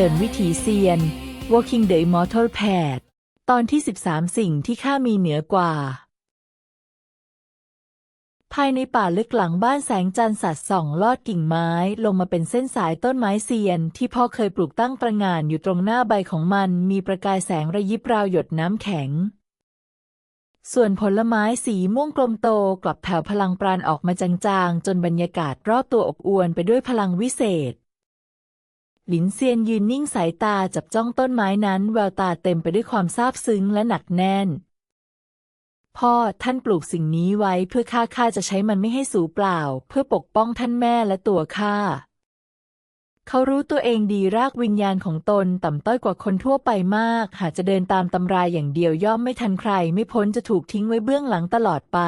ดินวิถีเซียน Walking the Immortal Path ตอนที่ 13 สิ่งที่ข้ามีเหนือกว่า ภายในป่าลึกหลังบ้านแสงจันทร์สัดส่องลอดกิ่งไม้ลงมาเป็นเส้นสายต้นไม้เซียน ที่พ่อเคยปลูกตั้งประงานอยู่ตรงหน้าใบของมัน มีประกายแสงระยิบราวหยดน้ำแข็ง ส่วนผลไม้สีม่วงกลมโตกลับแผ่วพลังปราณออกมาจางๆ จนบรรยากาศรอบตัวอบอวลไปด้วยพลังวิเศษ หลินเซียนยืนนิ่งสายตาจับจ้องต้นไม้นั้นแววตาเต็มไปด้วยความซาบซึ้งและหนักแน่น พ่อท่านปลูกสิ่งนี้ไว้เพื่อข้าข้าจะใช้มันไม่ให้สูญเปล่า เพื่อปกป้องท่านแม่และตัวข้าเขารู้ตัวเองดีรากวิญญาณของตนต่ำต้อยกว่าคนทั่วไปมาก หากจะเดินตามตำรายอย่างเดียวย่อมไม่ทันใคร ไม่พ้นจะถูกทิ้งไว้เบื้องหลังตลอดไป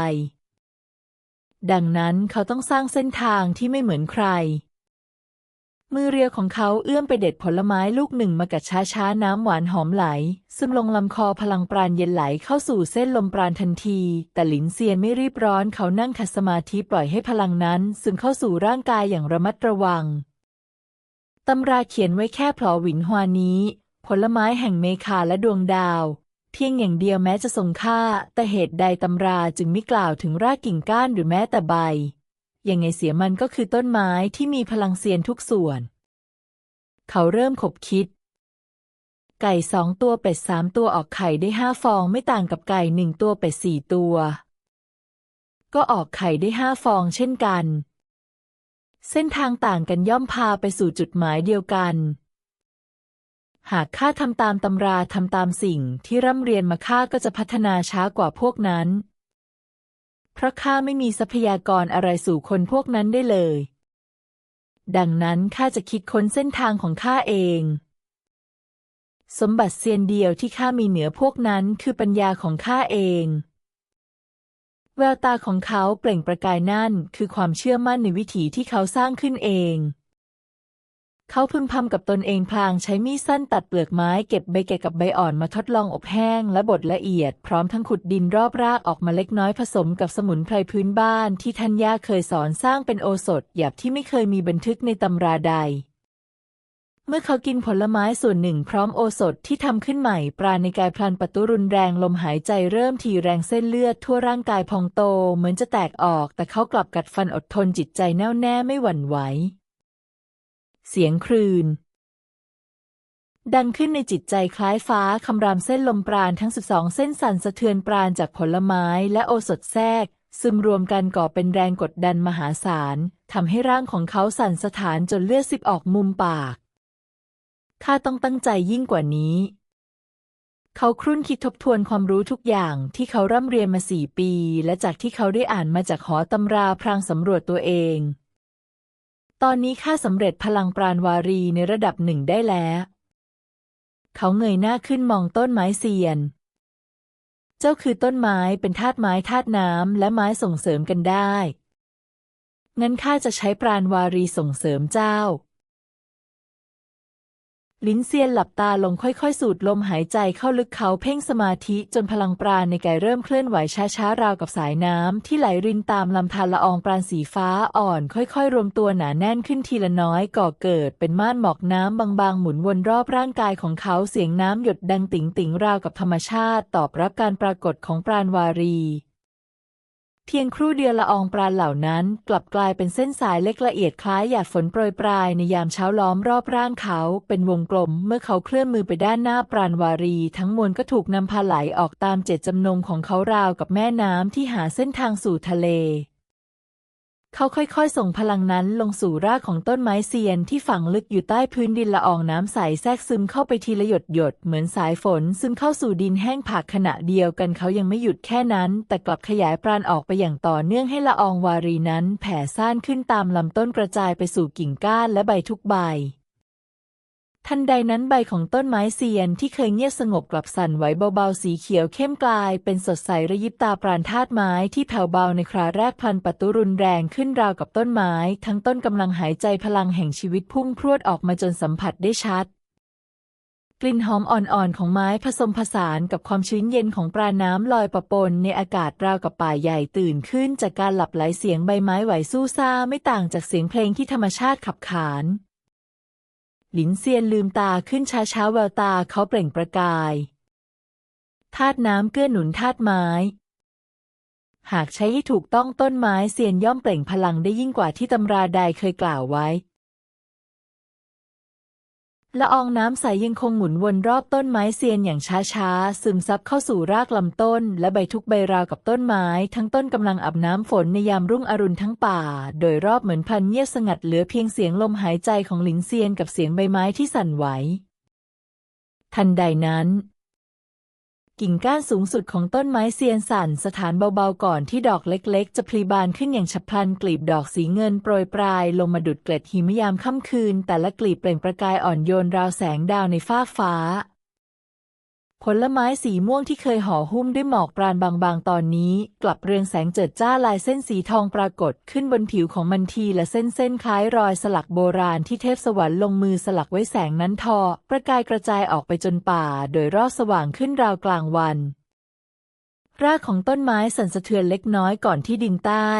ดังนั้นเขาต้องสร้างเส้นทางที่ไม่เหมือนใคร มือเรียวของเขาเอื้อมไปเด็ดผลไม้ลูกหนึ่งมากัดช้าๆ น้ำหวานหอมไหล ซึมลงลำคอพลังปราณเย็นไหลเข้าสู่เส้นลมปราณทันที แต่หลินเซียนไม่รีบร้อนเขานั่งขัดสมาธิปล่อยให้พลังนั้น ซึมเข้าสู่ร่างกายอย่างระมัดระวังตำราเขียนไว้แค่พลอหวินฮวานี้ ผลไม้แห่งเมคาและดวงดาว เพียงอย่างเดียวแม้จะทรงค่า แต่เหตุใดตำราจึงไม่กล่าวถึงรากกิ่งก้านหรือแม้แต่ใบ ยังไงเสียมันก็คือต้นไม้ที่มีพลังเซียนทุกส่วน เขาเริ่มขบคิด ไก่สองตัวเป็ดสามตัวออกไข่ได้ห้าฟองไม่ต่างกับไก่หนึ่งตัวเป็ดสี่ตัว ก็ออกไข่ได้ห้าฟองเช่นกัน เส้นทางต่างกันย่อมพาไปสู่จุดหมายเดียวกัน หากข้าทำตามตำราทำตามสิ่งที่ร่ำเรียนมาข้าก็จะพัฒนาช้ากว่าพวกนั้น เพราะข้าไม่มีทรัพยากรอะไรสู่คนพวกนั้นได้เลย ดังนั้นข้าจะคิดค้นเส้นทางของข้าเอง สมบัติเซียนเดียวที่ข้ามีเหนือพวกนั้นคือปัญญาของข้าเอง แววตาของเขาเปล่งประกายนั่นคือความเชื่อมั่นในวิถีที่เขาสร้างขึ้นเอง เขาพึมพำกับตนเองพลางใช้มีดสั้นตัดเปลือกไม้เก็บใบแก่กับใบอ่อนมาทดลองอบแห้งและบดละเอียด พร้อมทั้งขุดดินรอบรากออกมาเล็กน้อยผสมกับสมุนไพรพื้นบ้านที่ท่านย่าเคยสอนสร้างเป็นโอสถหยาบที่ไม่เคยมีบันทึกในตำราใด เมื่อเขากินผลไม้ส่วนหนึ่ง พร้อมโอสถที่ทำขึ้นใหม่ ปราณในกายพลันประตูรุนแรงลมหายใจเริ่มทีแรงเส้นเลือดทั่วร่างกายพองโตเหมือนจะแตกออก แต่เขากลับกัดฟันอดทนจิตใจแน่วแน่ไม่หวั่นไหว เสียงครืนดังขึ้นในจิตใจคล้ายฟ้าคำรามเส้นลมปราณทั้งสิบสองเส้นสั่นสะเทือนปราณจากผลไม้และโอสถแทรก ซึมรวมกันก่อเป็นแรงกดดันมหาศาลทำให้ร่างของเขาสั่นสะท้านจนเลือดซิบออกมุมปากข้าต้องตั้งใจยิ่งกว่านี้ เขาครุ่นคิดทบทวนความรู้ทุกอย่างที่เขาร่ำเรียนมาสี่ปี และจากที่เขาได้อ่านมาจากหอตำราพรางสำรวจตัวเอง ตอนนี้ข้าสำเร็จพลังปราณวารีในระดับหนึ่งได้แล้ว เขาเงยหน้าขึ้นมองต้นไม้เซียน เจ้าคือต้นไม้เป็นธาตุไม้ธาตุน้ำและไม้ส่งเสริมกันได้ งั้นข้าจะใช้ปราณวารีส่งเสริมเจ้า ลิ้นเซียนหลับตาลงค่อยๆ สูดลมหายใจเข้าลึกเขาเพ่งสมาธิจนพลังปราณในกายเริ่มเคลื่อนไหวช้าๆ ราวกับสายน้ำที่ไหลรินตามลำธารละอองปราณสีฟ้าอ่อน ค่อยๆ รวมตัวหนาแน่นขึ้นทีละน้อยก่อเกิดเป็นม่านหมอกน้ำบางๆ หมุนวนรอบร่างกายของเขาเสียงน้ำหยดดังติ๋งติ๋งๆราวกับธรรมชาติ ตอบรับการปรากฏของปราณวารี เพียงครู่เดียวละอองปราณเหล่านั้นกลับกลายเป็นเส้นสายเล็กละเอียดคล้ายหยาดฝนโปรยปลายในยามเช้าล้อมรอบร่างเขาเป็นวงกลม เมื่อเขาเคลื่อนมือไปด้านหน้าปราณวารี ทั้งมวลก็ถูกนำพาไหลออกตามเจตจำนงของเขาราวกับแม่น้ำที่หาเส้นทางสู่ทะเล เขาค่อยๆ ส่งพลังนั้นลงสู่รากของต้นไม้เซียนที่ฝังลึกอยู่ใต้พื้นดินละอองน้ำใสแทรกซึมเข้าไปทีละหยดหยดๆเหมือนสายฝนซึมเข้าสู่ดินแห้งผากขณะเดียวกันเขายังไม่หยุดแค่นั้น แต่กลับขยายปราณออกไปอย่างต่อเนื่องให้ละอองวารีนั้นแผ่ซ่านขึ้นตามลำต้นกระจายไปสู่กิ่งก้านและใบทุกใบ ทันใดนั้นใบของต้นไม้เซียนที่เคยเงียบสงบกลับสั่นไหวเบาๆ สีเขียวเข้มกลาย เป็นสดใสระยิบตาปราณธาตุไม้ที่แผ่วเบาในคราแรกพันประตุรุนแรงขึ้นราวกับต้นไม้ ทั้งต้นกำลังหายใจพลังแห่งชีวิตพุ่งพรวดออกมาจนสัมผัสได้ชัด กลิ่นหอมอ่อนๆของไม้ผสมผสานกับความชื้นเย็นของปราน้ำลอยประปนในอากาศราวกับป่าใหญ่ตื่นขึ้นจากการหลับไหลเสียงใบไม้ไหวสู้ซ่าไม่ต่างจากเสียงเพลงที่ธรรมชาติขับขาน หลินเซียนลืมตาขึ้นช้าๆแววตาเขาเปล่งประกายธาตุน้ำเกื้อหนุนธาตุไม้ หากใช้ให้ถูกต้องต้นไม้เซียนย่อมเปล่งพลังได้ยิ่งกว่าที่ตำราใดเคยกล่าวไว้ ละอองน้ำใสยังคงหมุนวนรอบต้นไม้เซียนอย่างช้าๆ ซึมซับเข้าสู่รากลำต้น และใบทุกใบราวกับต้นไม้ ทั้งต้นกำลังอาบน้ำฝนในยามรุ่งอรุณทั้งป่า โดยรอบเหมือนพันเงียบสงัดเหลือเพียงเสียงลมหายใจของหลินเซียนกับเสียงใบไม้ที่สั่นไหว ทันใดนั้น กิ่งก้านสูงสุดของต้นไม้เซียนสั่นสถานเบาๆก่อนที่ดอกเล็กๆ จะพลีบานขึ้นอย่างฉับพลันกลีบดอกสีเงินโปรยปลาย ลงมาดุดเกล็ดหิมะยามค่ำคืน แต่ละกลีบเปล่งประกายอ่อนโยนราวแสงดาวในฟ้าฟ้า ผลไม้สีม่วงที่เคยห่อหุ้มด้วยหมอกปราณบางๆ ตอนนี้ กลับเรืองแสงเจิดจ้าลายเส้นสีทองปรากฏขึ้นบนผิวของมันทีละเส้นเส้นๆคล้ายรอยสลักโบราณที่เทพสวรรค์ลงมือสลักไว้แสงนั้นทอ ประกายกระจายออกไปจนป่า โดยรอบสว่างขึ้นราวกลางวัน รากของต้นไม้สั่นสะเทือนเล็กน้อยก่อนที่ดินใต้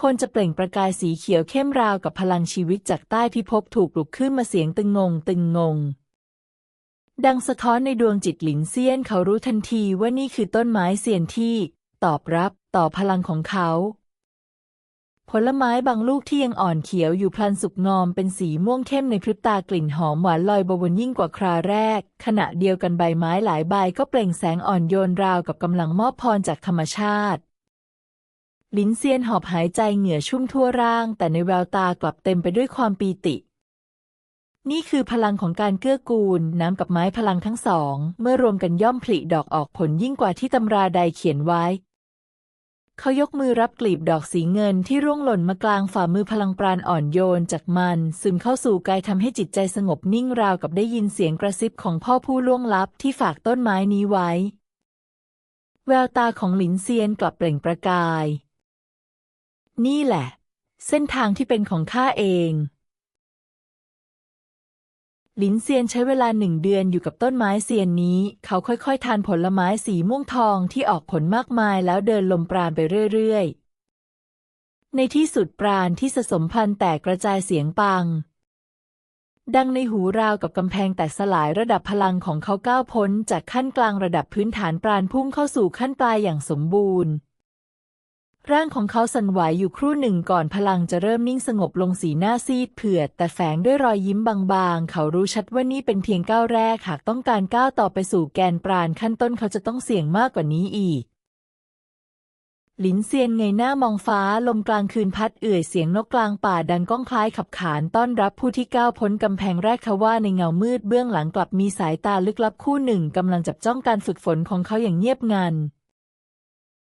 คนจะเปล่งประกายสีเขียวเข้มราวกับพลังชีวิตจากใต้พิภพถูกปลุกขึ้นมาเสียงตึงงง ตึงงง ดังสะท้อนในดวงจิตหลินเซียนเขารู้ทันทีว่านี่คือต้นไม้เซียนที่ ตอบรับต่อพลังของเขา ผลไม้บางลูกที่ยังอ่อนเขียวอยู่พลันสุกงอมเป็นสีม่วงเข้มในพริบตากลิ่นหอมหวานลอยบวนยิ่งกว่าคราแรก ขณะเดียวกันใบไม้หลายใบก็เปล่งแสงอ่อนโยนราวกับกำลังมอบพรจากธรรมชาติลินเซียนหอบหายใจเหงื่อชุ่มทั่วร่าง แต่ในแววตากลับเต็มไปด้วยความปีติ นี่คือพลังของการเกื้อกูล น้ำกับไม้พลังทั้งสอง เมื่อรวมกันย่อมผลิดอกออกผลยิ่งกว่าที่ตำราใดเขียนไว้ เขายกมือรับกลีบดอกสีเงินที่ร่วงหล่นมากลางฝ่ามือพลังปราณอ่อนโยนจากมัน ซึมเข้าสู่กายทำให้จิตใจสงบนิ่งราวกับได้ยินเสียงกระซิบของพ่อผู้ล่วงลับที่ฝากต้นไม้นี้ไว้ แววตาของหลินเซียนกลับเปล่งประกาย นี่แหละ เส้นทางที่เป็นของข้าเอง หลินเซียนใช้เวลาหนึ่งเดือนอยู่กับต้นไม้เซียนนี้ เขาค่อยๆ ทานผลไม้สีม่วงทองที่ออกผลมากมายแล้วเดินลมปราณไปเรื่อยๆ ในที่สุดปราณที่สะสมพันธุ์แตกกระจายเสียงปัง ดังในหูราวกับกำแพงแตกสลายระดับพลังของเขาก้าวพ้นจากขั้นกลางระดับพื้นฐานปราณพุ่งเข้าสู่ขั้นปลายอย่างสมบูรณ์ ร่างของเขาสั่นไหวอยู่ครู่หนึ่งก่อนพลังจะเริ่มนิ่งสงบลงสีหน้าซีดเผือด แต่แฝงด้วยรอยยิ้มบางๆ เขารู้ชัดว่านี่เป็นเพียงก้าวแรก หากต้องการก้าวต่อไปสู่แกนปราณขั้นต้นเขาจะต้องเสี่ยงมากกว่านี้อีก หลินเซียนเงยหน้ามองฟ้าลมกลางคืนพัดเอื่อยเสียงนกกลางป่าดังก้องคล้ายขับขานต้อนรับผู้ที่ก้าวพ้นกำแพงแรกทว่าในเงามืดเบื้องหลังกลับมีสายตาลึกลับคู่หนึ่งกำลังจับจ้องการฝึกฝนของเขาอย่างเงียบงัน